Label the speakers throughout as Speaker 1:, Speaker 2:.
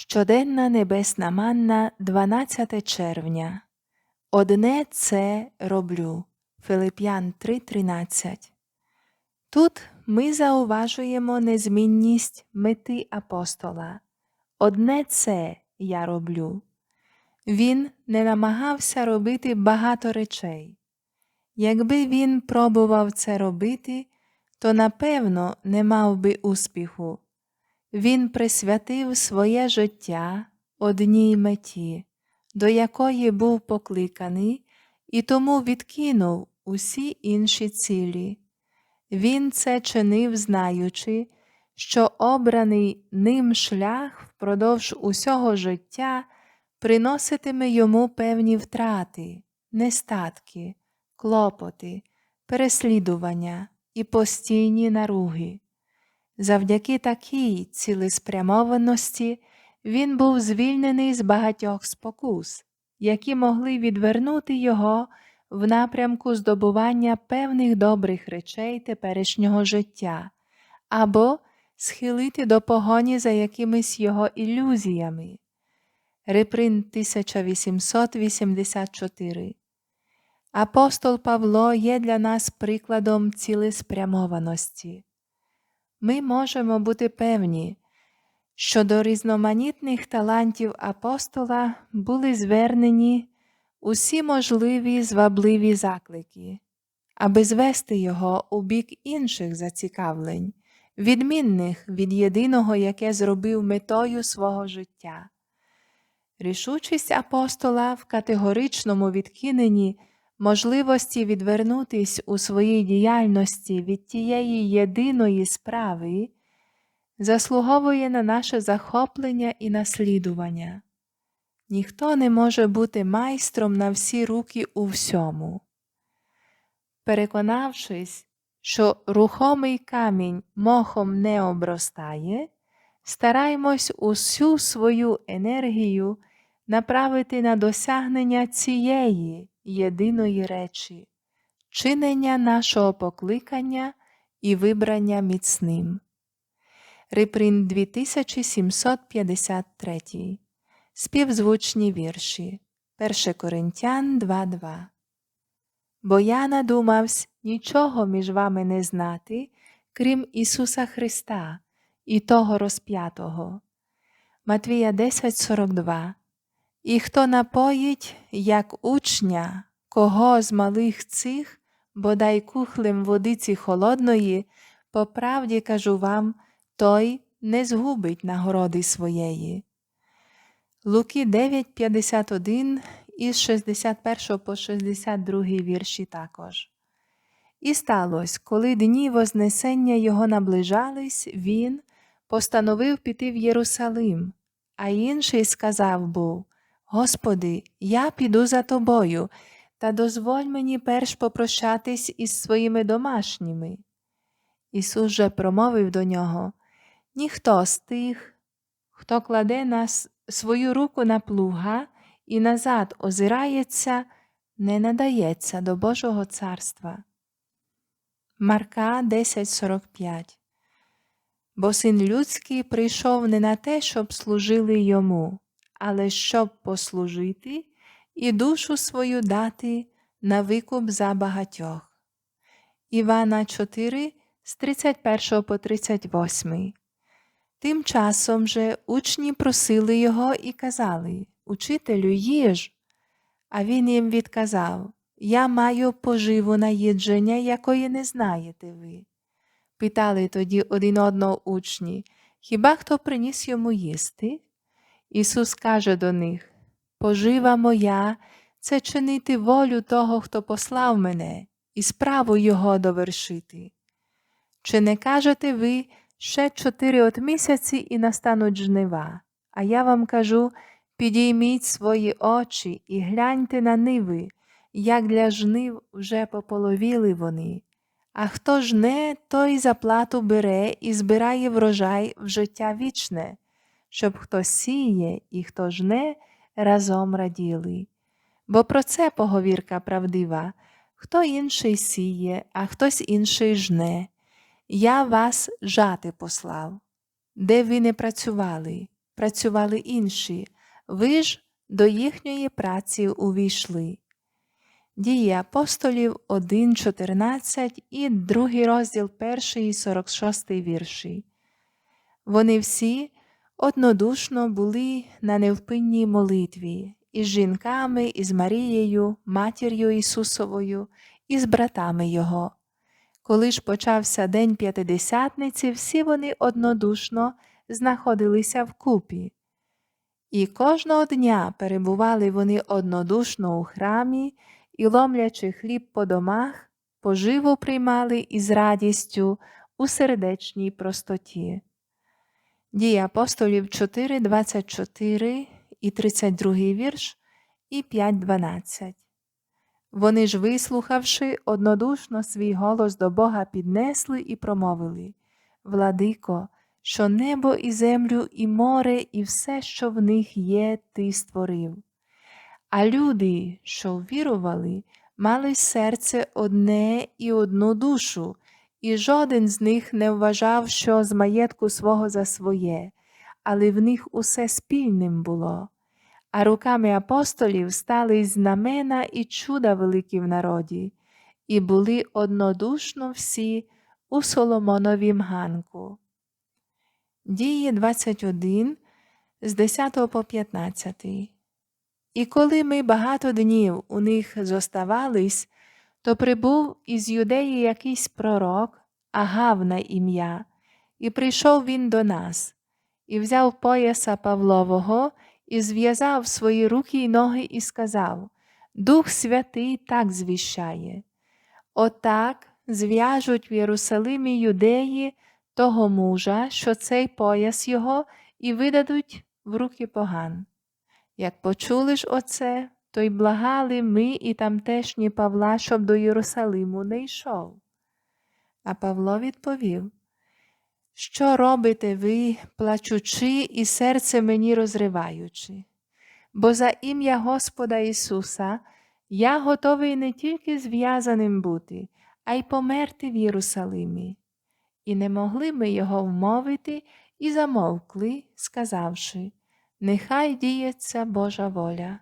Speaker 1: Щоденна небесна манна 12 червня. Одне це роблю. Филип'ян 3:13. Тут ми зауважуємо незмінність мети апостола. Одне це я роблю. Він не намагався робити багато речей. Якби він пробував це робити, то напевно не мав би успіху. Він присвятив своє життя одній меті, до якої був покликаний, і тому відкинув усі інші цілі. Він це чинив, знаючи, що обраний ним шлях впродовж усього життя приноситиме йому певні втрати, нестатки, клопоти, переслідування і постійні наруги. Завдяки такій цілеспрямованості він був звільнений з багатьох спокус, які могли відвернути його в напрямку здобування певних добрих речей теперішнього життя або схилити до погоні за якимись його ілюзіями. Реприн 1884 Апостол Павло є для нас прикладом цілеспрямованості. Ми можемо бути певні, що до різноманітних талантів апостола були звернені усі можливі звабливі заклики, аби звести його у бік інших зацікавлень, відмінних від єдиного, яке зробив метою свого життя. Рішучість апостола в категоричному відкиненні можливості відвернутись у своїй діяльності від тієї єдиної справи заслуговує на наше захоплення і наслідування. Ніхто не може бути майстром на всі руки у всьому. Переконавшись, що рухомий камінь мохом не обростає, стараймось усю свою енергію направити на досягнення цієї єдиної речі, чинення нашого покликання і вибрання міцним. Реприн 2753. Співзвучні вірші 1 Коринтян 2.2. Бо я надумавсь нічого між вами не знати, крім Ісуса Христа і того розп'ятого. Матвія 10.42 І хто напоїть, як учня, кого з малих цих, бодай кухлем водиці холодної, по правді кажу вам, той не згубить нагороди своєї. Луки 9.51 із 61 по 62 вірші також. І сталося, коли дні Вознесення його наближались, він постановив піти в Єрусалим, а інший сказав був Господи, я піду за тобою, та дозволь мені перш попрощатись із своїми домашніми. Ісус же промовив до нього Ніхто з тих, хто кладе на свою руку на плуга і назад озирається, не надається до Божого царства. Марка 10.45 Бо син людський прийшов не на те, щоб служили йому, але щоб послужити і душу свою дати на викуп за багатьох. Івана 4 з 31 по 38 Тим часом же учні просили його і казали Учителю, їж. А він їм відказав Я маю поживу на їдження, якої не знаєте ви. Питали тоді один одного учні Хіба хто приніс йому їсти? Ісус каже до них Пожива моя це чинити волю того, хто послав мене, і справу Його довершити. Чи не кажете ви, Ще чотири от місяці і настануть жнива. А я вам кажу підійміть свої очі і гляньте на ниви, як для жнив вже пополовіли вони. А хто жне, той заплату бере і збирає врожай в життя вічне, щоб хто сіє і хто жне, разом раділи. Бо про це поговірка правдива хто інший сіє, а хтось інший жне. Я вас жати послав, де ви не працювали, працювали інші, ви ж до їхньої праці увійшли. Дії апостолів 1.14 і другий розділ 1 і 46 вірші. Вони всі однодушно були на невпинній молитві із жінками, із Марією, матір'ю Ісусовою, і з братами Його. Коли ж почався день п'ятидесятниці, всі вони однодушно знаходилися вкупі. І кожного дня перебували вони однодушно у храмі і, ломлячи хліб по домах, поживу приймали із радістю у сердечній простоті. Дії апостолів 4, 24 і 32 вірш і 5.12. Вони ж, вислухавши, однодушно свій голос до Бога піднесли і промовили Владико, що небо і землю, і море, і все, що в них є, ти створив. А люди, що ввірували, мали серце одне і одну душу, і жоден з них не вважав, що з маєтку свого за своє, але в них усе спільним було. А руками апостолів стали знамена і чуда великі в народі, і були однодушно всі у Соломоновім ганку. Дії 21 з 10 по 15. І коли ми багато днів у них зоставались, то прибув із юдеї якийсь пророк, Агав на ім'я, і прийшов він до нас, і взяв пояса Павлового, і зв'язав свої руки й ноги, і сказав Дух Святий так звіщає. Отак зв'яжуть в Єрусалимі юдеї того мужа, що цей пояс його, і видадуть в руки поган. Як почули ж оце, то й благали ми і тамтешні Павла, щоб до Єрусалиму не йшов. А Павло відповів Що робите ви, плачучи і серце мені розриваючи? Бо за ім'я Господа Ісуса я готовий не тільки зв'язаним бути, а й померти в Єрусалимі. І не могли ми його вмовити і замовкли, сказавши Нехай діється Божа воля.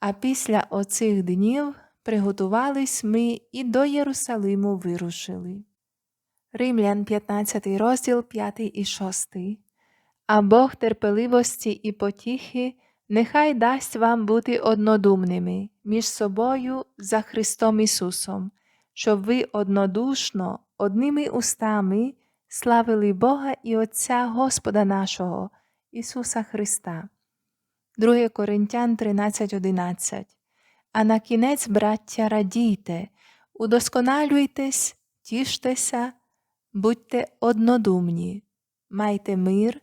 Speaker 1: А після оцих днів приготувались ми і до Єрусалиму вирушили. Римлян 15 розділ 5 і 6. А Бог терпеливості і потіхи нехай дасть вам бути однодумними між собою за Христом Ісусом, щоб ви однодушно, одними устами славили Бога і Отця Господа нашого, Ісуса Христа. 2 Коринтян 13.11 А на кінець, браття, радійте, удосконалюйтесь, тіштеся, будьте однодумні, майте мир,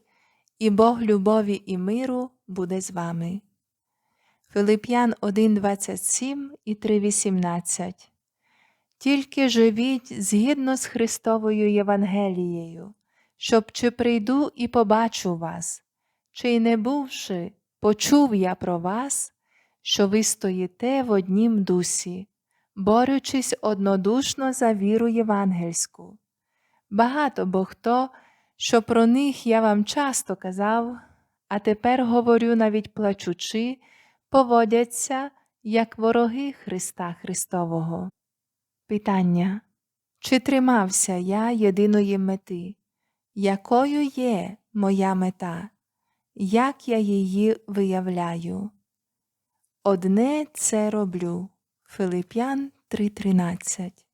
Speaker 1: і Бог любові і миру буде з вами. Филип'ян 1.27 і 3.18 Тільки живіть згідно з Христовою Євангелією, щоб чи прийду і побачу вас, чи й не бувши, почув я про вас, що ви стоїте в однім дусі, борючись однодушно за віру євангельську. Багато бо хто, що про них я вам часто казав, а тепер говорю навіть плачучи, поводяться, як вороги Христа Христового. Питання Чи тримався я єдиної мети? Якою є моя мета? Як я її виявляю? Одне це роблю. Филип'ян 3:13